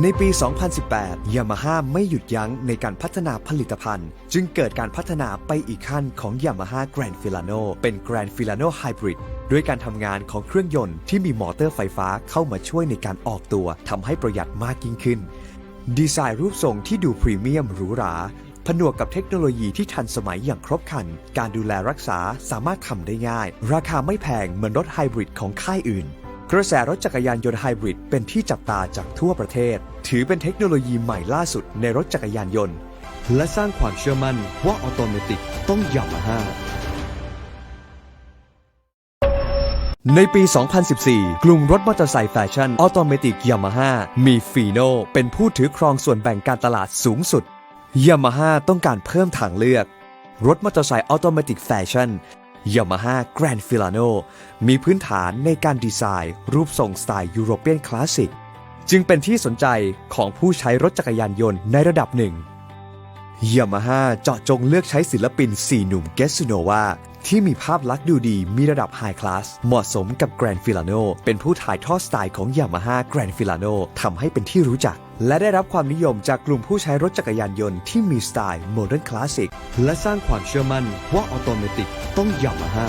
ในปี 2018 ยามาฮ่าไม่หยุดยั้งในการพัฒนาผลิตภัณฑ์ จึงเกิดการพัฒนาไปอีกขั้นของ Yamaha Grand Filano เป็น Grand Filano Hybrid ด้วยการทำงานของเครื่องยนต์ที่มีมอเตอร์ไฟฟ้าเข้ามาช่วยในการออกตัวทำให้ประหยัดมากยิ่งขึ้น ดีไซน์รูปทรงที่ดูพรีเมียมหรูหราผนวกกับเทคโนโลยีที่ทันสมัยอย่างครบครัน การดูแลรักษาสามารถทำได้ง่าย ราคาไม่แพงเหมือนรถไฮบริดของค่ายอื่น กระแสรถจักรยานยนต์ไฮบริดเป็นที่จับตาจากทั่วประเทศ ถือเป็นเทคโนโลยีใหม่ล่าสุดในรถจักรยานยนต์ และสร้างความเชื่อมั่นว่าออโตเมติกต้องยามาฮ่าในปี 2014 กลุ่มรถมอเตอร์ไซค์แฟชั่นออโตเมติกยามาฮ่ามีฟีโนเป็นผู้ถือครองส่วนแบ่งการตลาดสูงสุดยามาฮ่าต้องการเพิ่มทางเลือก รถมอเตอร์ไซค์ออโตเมติกแฟชั่น ยามาฮ่าแกรนด์ฟิลาโนมีพื้นฐานในการดีไซน์ รูปทรงสไตล์ยุโรเปียนคลาสสิก จึงเป็นที่สนใจของผู้ใช้รถจักรยานยนต์ในระดับหนึ่งยามาฮ่าเจาะจงเลือกใช้ศิลปิน 4 หนุ่มเกสโนวา ที่มีภาพลักษณ์ดูดีมีระดับไฮคลาสเหมาะสมกับแกรนฟิลาโนเป็นผู้ถ่ายทอดสไตล์ของยามาฮ่าแกรนฟิลาโนทำให้เป็นที่รู้จัก และได้รับความนิยมจากกลุ่มผู้ใช้รถจักรยานยนต์ที่มีสไตล์โมเดิร์นคลาสสิกและสร้างความเชื่อมั่นว่าออโตเมติกต้องยามาฮ่า